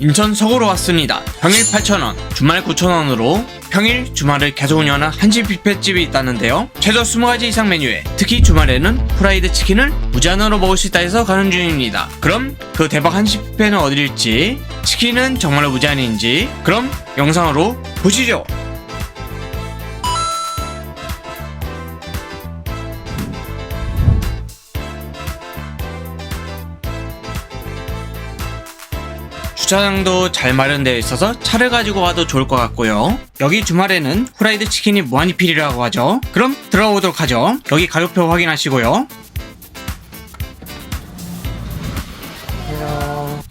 인천 서구로 왔습니다. 평일 8,000원, 주말 9,000원으로 평일, 주말을 계속 운영하는 한식 뷔페집이 있다는데요. 최소 20가지 이상 메뉴에 특히 주말에는 프라이드 치킨을 무제한으로 먹을 수 있다 해서 가는 중입니다. 그럼 그 대박 한식 뷔페는 어디일지, 치킨은 정말로 무제한인지, 그럼 영상으로 보시죠. 주차장도 잘 마련되어 있어서 차를 가지고 와도 좋을 것 같고요. 여기 주말에는 후라이드 치킨이 무한리필이라고 하죠. 그럼 들어보도록 하죠. 여기 가격표 확인하시고요.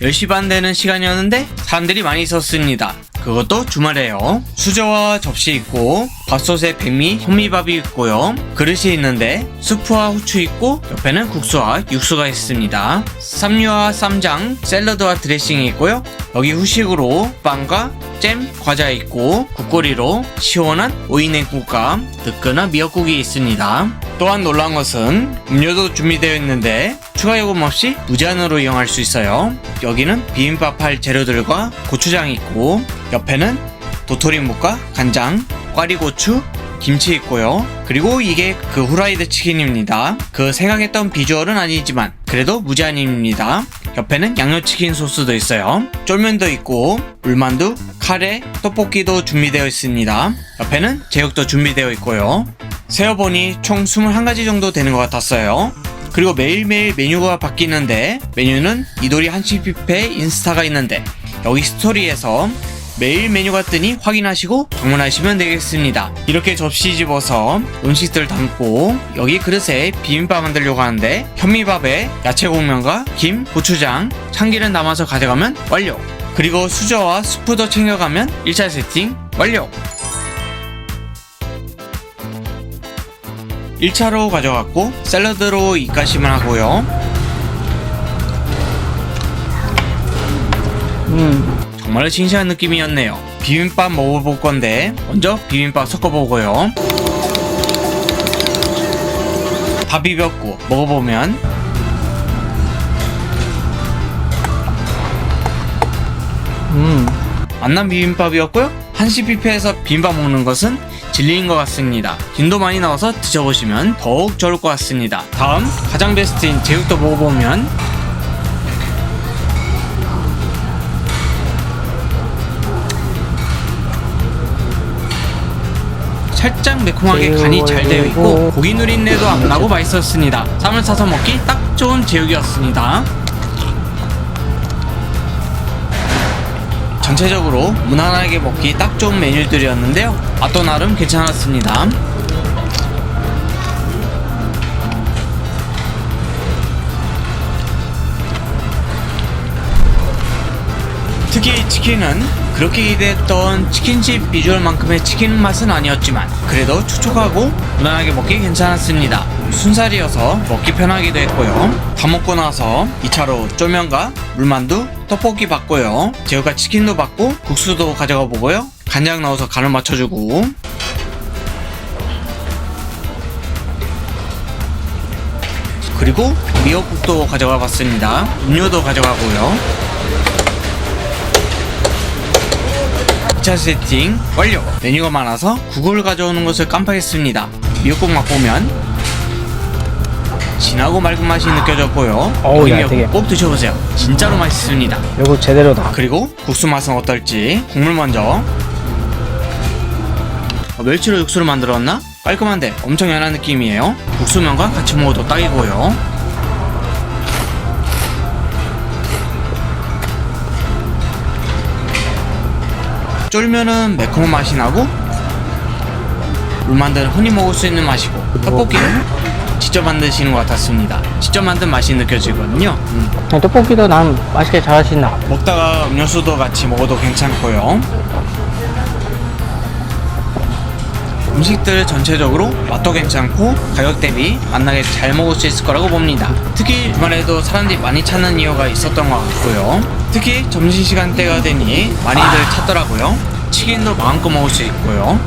10시 반 되는 시간이었는데 사람들이 많이 있었습니다. 그것도 주말에요. 수저와 접시 있고 밥솥에 백미, 현미밥이 있고요. 그릇이 있는데 수프와 후추 있고 옆에는 국수와 육수가 있습니다. 쌈류와 쌈장, 샐러드와 드레싱이 있고요. 여기 후식으로 빵과 잼, 과자 있고 국거리로 시원한 오이냉국과 뜨끈한 미역국이 있습니다. 또한 놀라운 것은 음료도 준비되어 있는데 추가 요금 없이 무제한으로 이용할 수 있어요. 여기는 비빔밥 할 재료들과 고추장 있고 옆에는 도토리묵과 간장, 꽈리고추, 김치 있고요. 그리고 이게 그 후라이드 치킨입니다. 그 생각했던 비주얼은 아니지만 그래도 무제한입니다. 옆에는 양념치킨 소스도 있어요. 쫄면도 있고 물만두, 카레, 떡볶이도 준비되어 있습니다. 옆에는 제육도 준비되어 있고요. 세어보니 총 21가지 정도 되는 것 같았어요. 그리고 매일매일 메뉴가 바뀌는데 메뉴는 이도리 한식 뷔페 인스타가 있는데 여기 스토리에서 매일 메뉴가 뜨니 확인하시고 방문하시면 되겠습니다. 이렇게 접시 집어서 음식들 담고 여기 그릇에 비빔밥 만들려고 하는데 현미밥에 야채 공면과 김, 고추장, 참기름 담아서 가져가면 완료. 그리고 수저와 스프도 챙겨가면 1차 세팅 완료. 1차로 가져갔고 샐러드로 입가심을 하고요. 음, 정말 신기한 느낌이었네요. 비빔밥 먹어볼 건데 먼저 비빔밥 섞어보고요. 다 비볐고 먹어보면 음, 만난 비빔밥이었고요. 한식 뷔페에서 비빔밥 먹는 것은 진리인 것 같습니다. 김도 많이 나와서 드셔보시면 더욱 좋을 것 같습니다. 다음 가장 베스트인 제육도 먹어보면 살짝 매콤하게 간이 잘 되어 있고 고기 누린내도 안 나고 맛있었습니다. 쌈을 싸서 먹기 딱 좋은 제육이었습니다. 전체적으로 무난하게 먹기 딱 좋은 메뉴들이었는데요. 맛도 나름 괜찮았습니다. 특히 치킨은 그렇게 기대했던 치킨집 비주얼만큼의 치킨 맛은 아니었지만 그래도 촉촉하고 무난하게 먹기 괜찮았습니다. 순살이어서 먹기 편하기도 했고요. 다 먹고 나서 2차로 쫄면과 물만두, 떡볶이 받고요. 제육과 치킨도 받고 국수도 가져가 보고요. 간장 넣어서 간을 맞춰주고 그리고 미역국도 가져가 봤습니다. 음료도 가져가고요. 2차 세팅 완료! 메뉴가 많아서 국을 가져오는 것을 깜빡했습니다. 미역국 맛보면 진하고 맑은 맛이 느껴졌고요. 어우, 미역국. 꼭 드셔보세요. 진짜로 맛있습니다. 요거 제대로다. 그리고 국수 맛은 어떨지 국물 먼저 어, 멸치로 육수를 만들었나? 깔끔한데 엄청 연한 느낌이에요 국수면과 같이 먹어도 딱이고요 쫄면은 매콤한 맛이 나고 물만두는 흔히 먹을 수 있는 맛이고 떡볶이는 직접 만드시는 것 같았습니다 직접 만든 맛이 느껴지거든요 음. 떡볶이도 난 맛있게 잘 하신다. 먹다가 음료수도 같이 먹어도 괜찮고요. 음식들 전체적으로 맛도 괜찮고 가격 대비 만나게 잘 먹을 수 있을 거라고 봅니다. 특히 주말에도 사람들이 많이 찾는 이유가 있었던 것 같고요. 특히 점심시간 때가 되니 많이들 찾더라고요. 치킨도 마음껏 먹을 수 있고요.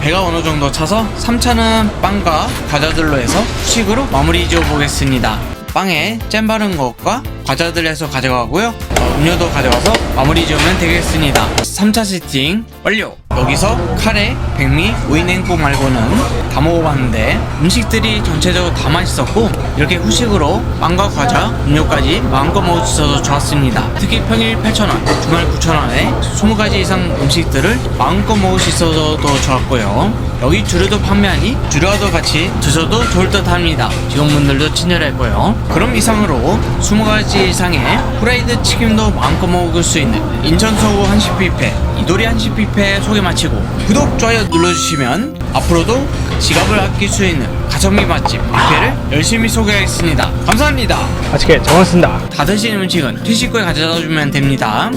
배가 어느 정도 차서 3차는 빵과 과자들로 해서 후식으로 마무리 지어 보겠습니다. 빵에 잼 바른 것과 과자들 해서 가져가고요. 음료도 가져가서 마무리 지으면 되겠습니다. 3차 세팅 완료! 여기서 카레, 백미, 우인행국 말고는 다 먹어봤는데 음식들이 전체적으로 다 맛있었고 이렇게 후식으로 빵과 과자, 음료까지 마음껏 먹을 수 있어서 좋았습니다. 특히 평일 8,000원, 주말 9,000원에 20가지 이상 음식들을 마음껏 먹을 수 있어서 더 좋았고요. 여기 주류도 판매하니 주류와도 같이 드셔도 좋을 듯 합니다. 직원분들도 친절했고요. 그럼 이상으로 20가지 이상의 프라이드 치킨도 마음껏 먹을 수 있는 인천 서구 한식 뷔페, 이도리 한식 뷔페 소개 마치고 구독, 좋아요 눌러주시면 앞으로도 지갑을 아낄 수 있는 가성비 맛집 뷔페를 열심히 소개하겠습니다. 감사합니다. 맛있게 잘 먹었습니다. 다 드신 음식은 퇴식구에 가져다 주면 됩니다.